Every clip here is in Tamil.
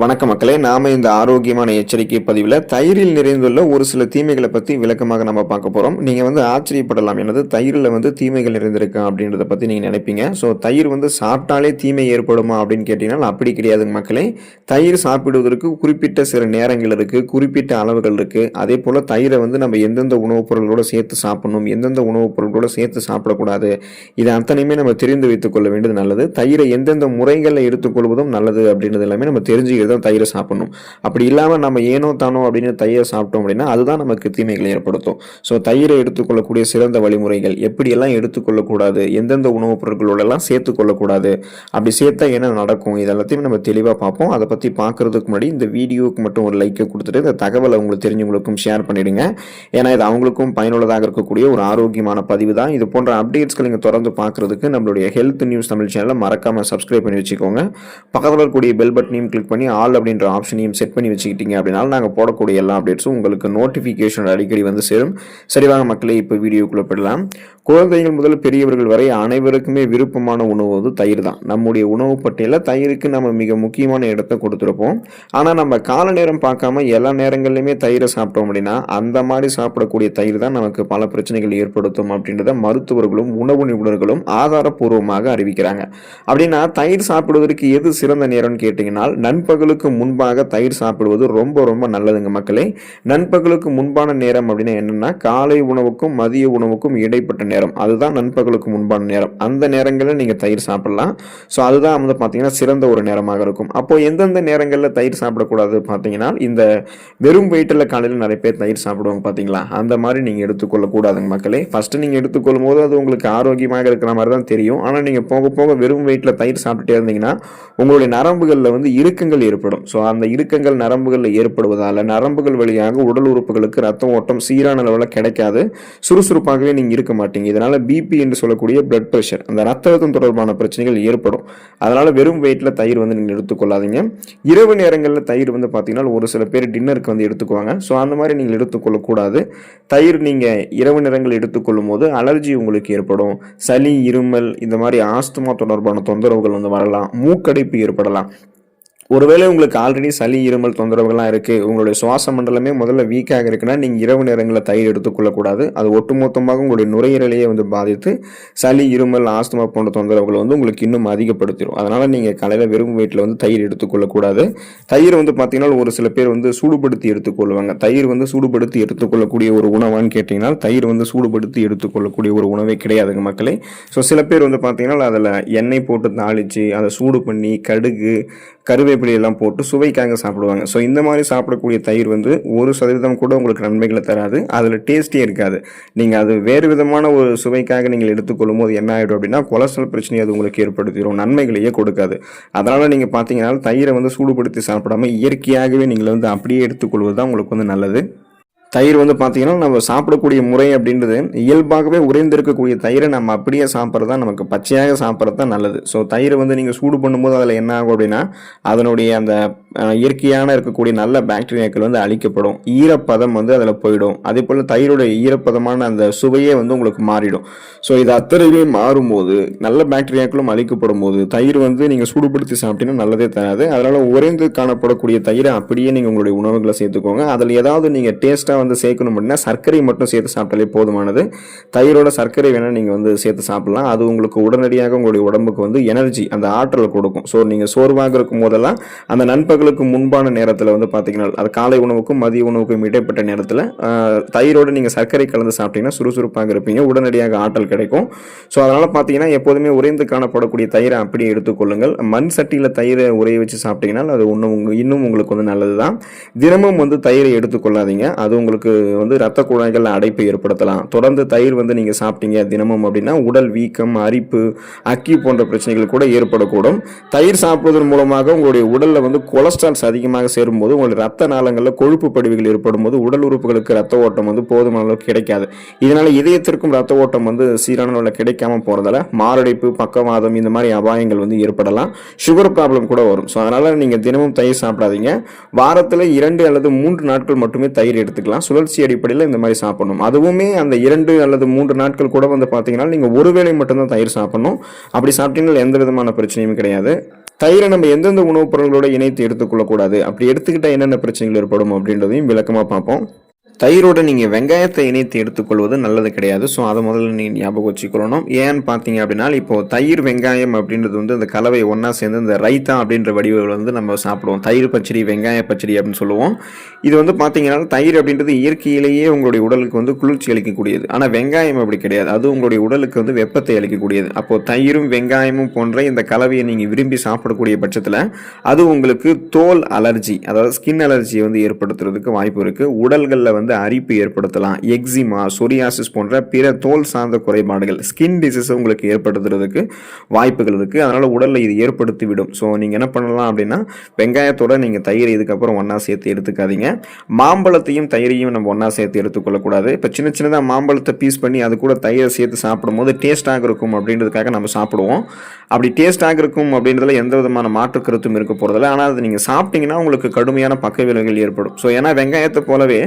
வணக்க மக்களே நாம இந்த ஆரோக்கியமான எச்சரிக்கை பதிவில் தயிரில் நிறைந்துள்ள ஒரு சில தீமைகளை பற்றி விளக்கமாக நம்ம பார்க்க போகிறோம் நீங்கள் வந்து ஆச்சரியப்படலாம். எனது தயிரில் வந்து தீமைகள் நிறைந்திருக்கா அப்படின்றத பற்றி நீங்கள் நினைப்பீங்க. ஸோ தயிர் வந்து சாப்பிட்டாலே தீமை ஏற்படுமா அப்படின்னு கேட்டிங்கன்னா அப்படி கிடையாதுங்க மக்களே. தயிர் சாப்பிடுவதற்கு குறிப்பிட்ட சில நேரங்கள் இருக்குது குறிப்பிட்ட அளவுகள் இருக்குது அதே போல் தயிரை வந்து நம்ம எந்தெந்த உணவுப் பொருள்களோடு சேர்த்து சாப்பிடணும் எந்தெந்த உணவுப் பொருள்களோடு சேர்த்து சாப்பிடக்கூடாது இது அத்தனையுமே நம்ம தெரிந்து வைத்துக்கொள்ள வேண்டியது நல்லது. தயிரை எந்தெந்த முறைகளில் எடுத்துக்கொள்வதும் நல்லது அப்படின்றது எல்லாமே நம்ம தான் தயிரை சாப்பிடணும். அப்படி இல்லாமல் நம்ம ஏனோ தானோ அப்படின்னு தயிரை சாப்பிட்டோம் அப்படின்னா அதுதான் நமக்கு தீமைகளை ஏற்படுத்தும். ஸோ தயிரை எடுத்துக்கொள்ளக்கூடிய சிறந்த வழிமுறைகள் எப்படியெல்லாம் எடுத்துக்கொள்ளக்கூடாது? எந்தெந்த உணவுப் பொருட்களோடெல்லாம் சேர்த்துக்கொள்ளக்கூடாது? அப்படி சேர்த்தா என்ன நடக்கும்? இது எல்லாத்தையும் நம்ம தெளிவாக பார்ப்போம். அதை பற்றி பார்க்கறதுக்கு முன்னாடி இந்த வீடியோவுக்கு மட்டும் ஒரு லைக்கை கொடுத்துட்டு இந்த தகவலை உங்களுக்கு தெரிஞ்சவங்களுக்கும் ஷேர் பண்ணிடுங்க. ஏன்னா இது அவங்களுக்கும் பயனுள்ளதாக இருக்கக்கூடிய ஒரு ஆரோக்கியமான பதிவு தான். இது போன்ற அப்டேட்ஸ்களை நீங்கள் தொடர்ந்து பார்க்கறதுக்கு நம்மளுடைய ஹெல்த் நியூஸ் தமிழ் சேனலை மறக்காமல் சப்ஸ்கிரைப் பண்ணி வச்சுக்கோங்க. பக்கத்தில் இருக்கக்கூடிய பெல் பட்டனையும் கிளிக் பண்ணி ஆல் அப்படின்ற ஆப்ஷனையும் செட் பண்ணி வச்சுக்கிட்டீங்க அப்படின்னா நாங்கள் போடக்கூடிய எல்லா அப்டேட்ஸும் உங்களுக்கு நோட்டிஃபிகேஷன் அடிக்கடி வந்து சேரும். சரிவாக மக்களே இப்போ வீடியோக்குள்ளே போயிடலாம். குழந்தைகள் முதல் பெரியவர்கள் வரை அனைவருக்குமே விருப்பமான உணவு வந்து தயிர் தான். நம்முடைய உணவு பட்டியலில் தயிருக்கு நம்ம மிக முக்கியமான இடத்தை கொடுத்துருப்போம். ஆனால் நம்ம கால நேரம் பார்க்காம எல்லா நேரங்கள்லையுமே தயிரை சாப்பிட்டோம் அப்படின்னா அந்த மாதிரி சாப்பிடக்கூடிய தயிர் தான் நமக்கு பல பிரச்சனைகள் ஏற்படுத்தும் அப்படின்றத மருத்துவர்களும் உணவு நிபுணர்களும் ஆதாரப்பூர்வமாக அறிவிக்கிறாங்க. அப்படின்னா தயிர் சாப்பிடுவதற்கு எது சிறந்த நேரம்னு கேட்டிங்கன்னா நண்பகலுக்கு முன்பாக தயிர் சாப்பிடுவது ரொம்ப ரொம்ப நல்லதுங்க மக்களே. நண்பகலுக்கு முன்பான நேரம் அப்படின்னா என்னென்னா காலை உணவுக்கும் மதிய உணவுக்கும் இடைப்பட்ட நேரம். அதுதான் நண்பகலுக்கு முன்பான நேரம். அந்த நேரங்களில் நீங்கள் தயிர் சாப்பிடலாம். ஸோ அதுதான் வந்து பார்த்தீங்கன்னா சிறந்த ஒரு நேரமாக இருக்கும். அப்போ எந்தெந்த நேரங்களில் தயிர் சாப்பிடக்கூடாது பார்த்தீங்கன்னா இந்த வெறும் வயிற்றில் காலையில் நிறைய பேர் தயிர் சாப்பிடுவாங்க பார்த்தீங்களா அந்த மாதிரி நீங்கள் எடுத்துக்கொள்ளக்கூடாதுங்க மக்களே. ஃபஸ்ட்டு நீங்கள் எடுத்துக்கொள்ளும் போது அது உங்களுக்கு ஆரோக்கியமாக இருக்கிற மாதிரி தான் தெரியும். ஆனால் நீங்கள் போக போக வெறும் வயிற்றில் தயிர் சாப்பிட்டுட்டே இருந்தீங்கன்னா உங்களுடைய நரம்புகளில் வந்து இறுக்கங்கள் ஏற்படும். ஸோ அந்த இறுக்கங்கள் நரம்புகளில் ஏற்படுவதால் நரம்புகள் வழியாக உடல் உறுப்புகளுக்கு ரத்த ஓட்டம் சீரான அளவில் கிடைக்காது. சுறுசுறுப்பாகவே நீங்கள் இருக்க மாட்டீங்க. இதனால் பிபி என்று சொல்லக்கூடிய பிளட் ப்ரெஷர் அந்த ரத்த அழுத்தம் தொடர்பான பிரச்சனைகள் ஏற்படும். அதனால் வெறும் வெயிட்டில் தயிர் வந்து நீங்கள் எடுத்துக்கொள்ளாதீங்க. இரவு நேரங்களில் தயிர் வந்து பார்த்தீங்கன்னா ஒரு சில பேர் டின்னருக்கு வந்து எடுத்துக்குவாங்க. ஸோ அந்த மாதிரி நீங்கள் எடுத்துக்கொள்ளக்கூடாது. தயிர் நீங்கள் இரவு நேரங்கள் எடுத்துக்கொள்ளும் போது அலர்ஜி உங்களுக்கு ஏற்படும். சளி இருமல் இந்த மாதிரி ஆஸ்துமா தொடர்பான தொந்தரவுகள் வந்து வரலாம். மூக்கடைப்பு ஏற்படலாம். ஒருவேளை உங்களுக்கு ஆல்ரெடி சளி இருமல் தொந்தரவுகள்லாம் இருக்குது உங்களுடைய சுவாச மண்டலமே முதல்ல வீக்காக இருக்குன்னா நீங்கள் இரவு நேரங்களில் தயிர் எடுத்துக்கொள்ளக்கூடாது அது ஒட்டுமொத்தமாக உங்களுடைய நுரையீரலையே வந்து பாதித்து சளி இருமல் ஆஸ்துமா போன்ற தொந்தரவுகள் வந்து உங்களுக்கு இன்னும் அதிகப்படுத்திடும் அதனால் நீங்கள் காலையில் வெறும் வயிற்றில் வந்து தயிர் எடுத்துக்கொள்ளக்கூடாது தயிர் வந்து பார்த்தீங்கன்னா ஒரு சில பேர் வந்து சூடுபடுத்தி எடுத்துக்கொள்வாங்க. தயிர் வந்து சூடுபடுத்தி எடுத்துக்கொள்ளக்கூடிய ஒரு உணவான்னு கேட்டிங்கன்னா தயிர் வந்து சூடுபடுத்தி எடுத்துக்கொள்ளக்கூடிய ஒரு உணவே கிடையாதுங்க மக்களே. ஸோ சில பேர் வந்து பார்த்தீங்கன்னா அதில் எண்ணெய் போட்டு தாளித்து அதை சூடு பண்ணி கடுகு கருவே எல்லாம் போட்டு சுவைக்காக சாப்பிடுவாங்க. ஸோ இந்த மாதிரி சாப்பிடக்கூடிய தயிர் வந்து ஒரு சதவீதம் கூட உங்களுக்கு நன்மைகளை தராது. அதில் டேஸ்ட்டே இருக்காது. நீங்கள் அது வேறு விதமான ஒரு சுவைக்காக நீங்கள் எடுத்துக்கொள்ளும் போது என்ன ஆகிடும் அப்படின்னா கொலஸ்ட்ரால் பிரச்சனையை அது உங்களுக்கு ஏற்படுத்திடும் நன்மைகளையே கொடுக்காது. அதனால் நீங்கள் பார்த்தீங்கன்னா தயிரை வந்து சூடுபடுத்தி சாப்பிடாம இயற்கையாகவே நீங்கள் வந்து அப்படியே எடுத்துக்கொள்வது தான் உங்களுக்கு வந்து நல்லது. தயிர் வந்து பார்த்தீங்கன்னா நம்ம சாப்பிடக்கூடிய முறை அப்படின்றது இயல்பாகவே உறைந்திருக்கக்கூடிய தயிரை நம்ம அப்படியே சாப்பிட்றது தான் நமக்கு பச்சையாக சாப்பிட்றது தான் நல்லது. ஸோ தயிரை வந்து நீங்கள் சூடு பண்ணும்போது அதில் என்ன ஆகும் அப்படின்னா அதனுடைய அந்த இயற்கையான இருக்கக்கூடிய நல்ல பாக்டீரியாக்கள் வந்து அழிக்கப்படும். ஈரப்பதம் வந்து அதில் போயிடும். அதே போல் தயிரோடைய ஈரப்பதமான அந்த சுவையே வந்து உங்களுக்கு மாறிடும். ஸோ இது அத்தனையுமே மாறும்போது நல்ல பாக்டீரியாக்களும் அழிக்கப்படும் போது தயிர் வந்து நீங்கள் சூடுபடுத்தி சாப்பிட்டீங்கன்னா நல்லதே தராது. அதனால் உறைந்து காணப்படக்கூடிய தயிரை அப்படியே நீங்கள் உங்களுடைய உணவுகளை சேர்த்துக்கோங்க. அதில் ஏதாவது நீங்கள் டேஸ்ட்டாக வந்து சேர்க்கணும் அப்படின்னா சர்க்கரை மட்டும் சேர்த்து சாப்பிட்டாலே போதுமானது. தயிரோட சர்க்கரை வேணால் நீங்கள் வந்து சேர்த்து சாப்பிட்லாம். அது உங்களுக்கு உடனடியாக உங்களுடைய உடம்புக்கு வந்து எனர்ஜி அந்த ஆற்றலை கொடுக்கும். ஸோ நீங்கள் சோர்வாக இருக்கும் போதெல்லாம் அந்த நண்பகலுக்கு முன்பான நேரத்தில் வந்து பார்த்தீங்கன்னா அது காலை உணவுக்கும் மதிய உணவுக்கும் இடைப்பட்ட நேரத்தில் தயிரோடு நீங்கள் சர்க்கரை கலந்து சாப்பிட்டீங்கன்னா சுறுசுறுப்பாக இருப்பீங்க. உடனடியாக ஆற்றல் கிடைக்கும். ஸோ அதனால் பார்த்தீங்கன்னா எப்போதுமே உறைந்து காணப்படக்கூடிய தயிரை அப்படியே எடுத்துக்கொள்ளுங்கள். மண் சட்டியில் தயிரை உரைய வச்சு சாப்பிட்டீங்கன்னா அது இன்னும் இன்னும் உங்களுக்கு வந்து நல்லது தான் தினமும் வந்து தயிரை எடுத்துக்கொள்ளாதீங்க. அது உங்களுக்கு வந்து ரத்த குழாய்கள் அடைப்பை ஏற்படுத்தலாம். தொடர்ந்து தயிர் வந்து நீங்கள் சாப்பிட்டீங்க தினமும் அப்படின்னா உடல் வீக்கம் அரிப்பு அக்கி போன்ற பிரச்சனைகள் கூட ஏற்படக்கூடும். தயிர் சாப்பிடுவதன் மூலமாக உங்களுடைய உடலில் வந்து கொலஸ்ட்ரால்ஸ் அதிகமாக சேரும்போது உங்களுடைய ரத்த நாளங்களில் கொழுப்பு படிவுகள் ஏற்படும் போது உடல் உறுப்புகளுக்கு ரத்த ஓட்டம் வந்து போதுமான அளவுக்கு கிடைக்காது. இதனால் இதயத்திற்கும் ரத்த ஓட்டம் வந்து சீரான அளவில் கிடைக்காம போகிறதால மாரடைப்பு பக்கவாதம் இந்த மாதிரி அபாயங்கள் வந்து ஏற்படலாம். சுகர் ப்ராப்ளம் கூட வரும். ஸோ அதனால் நீங்கள் தினமும் தயிர் சாப்பிடாதீங்க. வாரத்தில் இரண்டு அல்லது மூன்று நாட்கள் மட்டுமே தயிர் எடுத்துக்கலாம். சுழற்சி அடிப்படையில் இந்த மாதிரி சாப்பிடணும். அதுவுமே அந்த இரண்டு அல்லது மூன்று நாட்கள் கூட வந்து பார்த்தீங்கன்னா நீங்கள் ஒரு வேளை மட்டும்தான் தயிர் சாப்பிடணும். அப்படி சாப்பிட்டீங்கன்னா எந்த விதமான பிரச்சனையும் கிடையாது. தயிரை நம்ம எந்தெந்த உணவுப் பொருள்களோடு இணைத்து எடுத்துக்கொள்ளக்கூடாது அப்படி எடுத்துக்கிட்டால் என்னென்ன பிரச்சனைகள் ஏற்படும் அப்படின்றதையும் விளக்கமாக பார்ப்போம். தயிரோட நீங்கள் வெங்காயத்தை இணைத்து எடுத்துக்கொள்வது நல்லது கிடையாது. ஸோ அதை முதல்ல நீங்கள் ஞாபகம் வச்சுக்கொள்ளணும். ஏன்னு பார்த்தீங்க அப்படின்னா இப்போது தயிர் வெங்காயம் அப்படின்றது வந்து அந்த கலவை ஒன்றா சேர்ந்து இந்த ரைத்தா அப்படின்ற வடிவில் வந்து நம்ம சாப்பிடுவோம். தயிர் பச்சடி வெங்காய பச்சடி அப்படின்னு சொல்லுவோம். இது வந்து பார்த்தீங்கன்னா தயிர் அப்படின்றது இயற்கையிலேயே உங்களுடைய உடலுக்கு வந்து குளிர்ச்சி அளிக்கக்கூடியது. ஆனால் வெங்காயம் அப்படி கிடையாது. அது உங்களுடைய உடலுக்கு வந்து வெப்பத்தை அளிக்கக்கூடியது. அப்போது தயிரும் வெங்காயமும் போன்ற இந்த கலவையை நீங்கள் விரும்பி சாப்பிடக்கூடிய பட்சத்தில் அது உங்களுக்கு தோல் அலர்ஜி அதாவது ஸ்கின் அலர்ஜியை வந்து ஏற்படுத்துறதுக்கு வாய்ப்பு இருக்குது உடல்களில் வந்து அரிப்பு ஏற்படுத்தலாம். எக்ஸிமா சொரியாசிஸ் போன்ற பிற தோல் சார்ந்த குறைபாடுகள் ஸ்கின் டிசீஸ் உங்களுக்கு ஏற்படுத்துறதுக்கு வாய்ப்புகள் இருக்குது அதனால் உடலில் இது ஏற்படுத்தி விடும் ஸோ நீங்கள் என்ன பண்ணலாம் அப்படின்னா வெங்காயத்தோட நீங்கள் தயிர் இதுக்கப்புறம் ஒன்றா சேர்த்து எடுத்துக்காதீங்க. மாம்பழத்தையும் தயிரையும் நம்ம ஒன்றா சேர்த்து எடுத்துக்கொள்ளக்கூடாது. இப்போ சின்ன சின்னதாக மாம்பழத்தை பீஸ் பண்ணி அது கூட தயிரை சேர்த்து சாப்பிடும்போது டேஸ்ட்டாக இருக்கும் அப்படின்றதுக்காக நம்ம சாப்பிடுவோம். அப்படி டேஸ்ட்டாக இருக்கும் அப்படின்றதுல எந்த விதமான மாற்று கருத்தும் இருக்க போகிறதில்ல ஆனால் அது நீங்கள் சாப்பிட்டீங்கன்னா உங்களுக்கு கடுமையான பக்க விளைவுகள் ஏற்படும். ஸோ ஏன்னா வெங்காயத்தை போலவே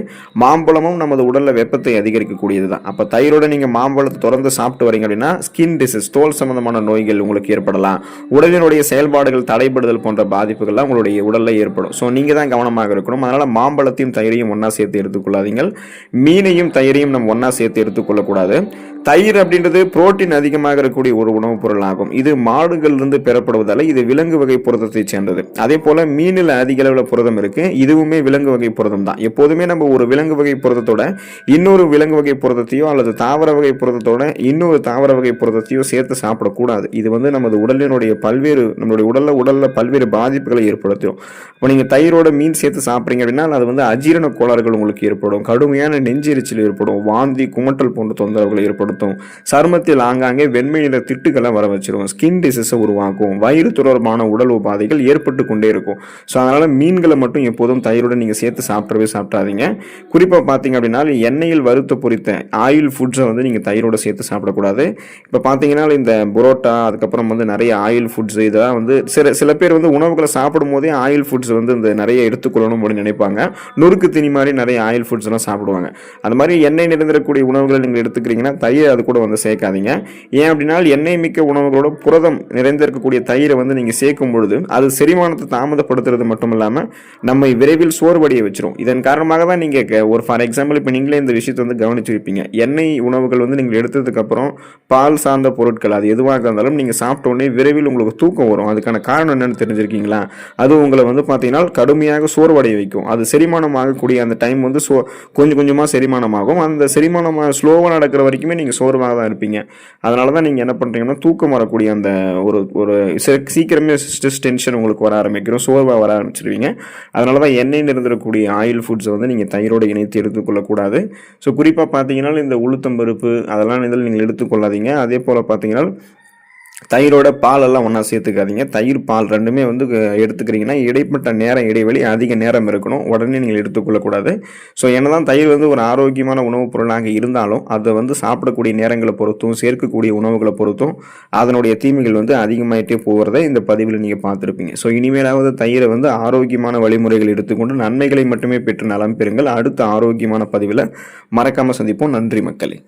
மாம்பழமும் நமது உடலில் வெப்பத்தை அதிகரிக்கக்கூடியது தான் அப்போ தயிரோட நீங்கள் மாம்பழத்தை தொடர்ந்து சாப்பிட்டு வரீங்க அப்படின்னா ஸ்கின் டிசீஸ் தோல் சம்பந்தமான நோய்கள் உங்களுக்கு ஏற்படலாம். உடலினுடைய செயல்பாடுகள் தடைபடுதல் போன்ற பாதிப்புகள்லாம் உங்களுடைய உடலில் ஏற்படும். ஸோ நீங்கள் தான் கவனமாக இருக்கணும். அதனால் மாம்பழத்தையும் தயிரையும் ஒன்றா சேர்த்து எடுத்துக்கொள்ளாதீங்கள். மீனையும் தயிரையும் நம்ம ஒன்றா சேர்த்து எடுத்துக்கொள்ளக்கூடாது. தயிர் அப்படின்றது புரோட்டீன் அதிகமாக இருக்கக்கூடிய ஒரு உணவுப் பொருள் ஆகும் இது மாடுகளிலிருந்து பெறப்படுவதால் இது விலங்கு வகை புரதத்தை சேர்ந்தது. அதே போல மீனில் அதிக அளவில் புரதம் இருக்கு. இதுவுமே விலங்கு வகை புரதம் தான். எப்போதுமே நம்ம ஒரு விலங்கு வகை புரதத்தோட இன்னொரு விலங்கு வகை புரதத்தையோ அல்லது தாவர வகை புரதத்தோட இன்னொரு தாவர வகை புரதத்தையோ சேர்த்து சாப்பிடக்கூடாது. இது வந்து நமது உடலினுடைய பல்வேறு நம்மளுடைய உடல்ல உடல்ல பல்வேறு பாதிப்புகளை ஏற்படுத்தும். இப்போ நீங்கள் தயிரோட மீன் சேர்த்து சாப்பிட்றீங்க அப்படின்னா அது வந்து அஜீரண கோளாறுகள் உங்களுக்கு ஏற்படும். கடுமையான நெஞ்செரிச்சல் ஏற்படும். வாந்தி குமட்டல் போன்ற தொந்தரவுகள் ஏற்படும். ஏற்படுத்தும் சருமத்தில் ஆங்காங்கே வெண்மை நிற திட்டுகளை வர வச்சிரும். ஸ்கின் டிசீஸை உருவாக்கும். வயிறு தொடர்பான உடல் உபாதைகள் ஏற்பட்டு கொண்டே இருக்கும். ஸோ அதனால் மீன்களை மட்டும் எப்போதும் தயிருடன் நீங்கள் சேர்த்து சாப்பிடவே சாப்பிடாதீங்க. குறிப்பாக பார்த்தீங்க அப்படின்னா எண்ணெயில் வறுத்த பொறித்த ஆயில் ஃபுட்ஸை வந்து நீங்கள் தயிரோட சேர்த்து சாப்பிடக்கூடாது. இப்போ பார்த்தீங்கன்னா இந்த புரோட்டா அதுக்கப்புறம் வந்து நிறைய ஆயில் ஃபுட்ஸ் இதெல்லாம் வந்து சில சில பேர் வந்து உணவுகளை சாப்பிடும் போதே ஆயில் ஃபுட்ஸ் வந்து இந்த நிறைய எடுத்துக்கொள்ளணும் அப்படின்னு நினைப்பாங்க. நொறுக்கு திணி மாதிரி நிறைய ஆயில் ஃபுட்ஸ்லாம் சாப்பிடுவாங்க. அந்த மாதிரி எண்ணெய் நிறைந்திருக்கக்கூடிய உணவுகளை நீங்கள் எடுத்துக்கிறீங்கன்னா தயிர் அது கூட வந்து சேர்க்காதீங்க. ஏன் அப்படின்னா எண்ணெய் மிக்க உணவுகளோட புரதம் நிறைந்திருக்கக்கூடிய தயிரை வந்து நீங்கள் சேர்க்கும் பொழுது அது செரிமானத்தை தாமதப்படுத்துறது மட்டும் இல்லாமல் நம்மை விரைவில் சோர்வடைய வச்சிரும். இதன் காரணமாக தான் நீங்கள் ஒரு ஃபார் எக்ஸாம்பிள் இப்போ நீங்களே இந்த விஷயத்தை வந்து கவனிச்சிருப்பீங்க எண்ணெய் உணவுகள் வந்து நீங்கள் எடுத்ததுக்கப்புறம் பால் சார்ந்த பொருட்கள் அது எதுவாக இருந்தாலும் நீங்கள் சாப்பிட்ட உடனே விரைவில் உங்களுக்கு தூக்கம் வரும். அதுக்கான காரணம் என்னென்னு தெரிஞ்சிருக்கீங்களா? அது உங்களை வந்து பார்த்தீங்கன்னா கடுமையாக சோர்வடைய வைக்கும். அது செரிமானம் ஆகக்கூடிய அந்த டைம் வந்து சோ கொஞ்சம் கொஞ்சமாக செரிமானமாகும். அந்த செரிமானம் ஸ்லோவாக நடக்கிற வரைக்குமே நீங்கள் சோர்வாக தான் இருப்பீங்க. அதனால தான் நீங்கள் என்ன பண்ணுறீங்கன்னா தூக்கம் வரக்கூடிய அந்த ஒரு ஒரு சீக்கிரமே ஸ்ட்ரெஸ் டென்ஷன் உங்களுக்கு வர ஆரம்பிக்கிறோம் சோர்வாக வர ஆரம்பிச்சிருவீங்க. அதனால தான் எண்ணெய் இருந்திருக்கக்கூடிய ஆயில் ஃபுட்ஸை வந்து நீங்கள் தயிரோடு இணைத்து எடுத்துக்கொள்ளக்கூடாது ஸோ குறிப்பாக பார்த்தீங்கன்னா இந்த உளுத்தம்பருப்பு அதெல்லாம் இதில் நீங்கள் எடுத்துக்கொள்ளாதீங்க. அதே போல் பார்த்தீங்கன்னா தயிரோட பாலெல்லாம் ஒன்றா சேர்த்துக்காதீங்க. தயிர் பால் ரெண்டுமே வந்து எடுத்துக்கிறீங்கன்னா இடைப்பட்ட நேரம் இடைவெளி அதிக நேரம் இருக்கணும். உடனே நீங்கள் எடுத்துக்கொள்ளக்கூடாது ஸோ என்னதான் தயிர் வந்து ஒரு ஆரோக்கியமான உணவுப் பொருளாக இருந்தாலும் அதை வந்து சாப்பிடக்கூடிய நேரங்களை பொறுத்தும் சேர்க்கக்கூடிய உணவுகளை பொறுத்தும் அதனுடைய தீமைகள் வந்து அதிகமாயிட்டே போகிறத இந்த பதிவில் நீங்கள் பார்த்துருப்பீங்க. ஸோ இனிமேலாவது தயிரை வந்து ஆரோக்கியமான வழிமுறைகள் எடுத்துக்கொண்டு நன்மைகளை மட்டுமே பெற்று நலம் பெறுங்கள். அடுத்த ஆரோக்கியமான பதிவில் மறக்காமல் சந்திப்போம். நன்றி மக்களே.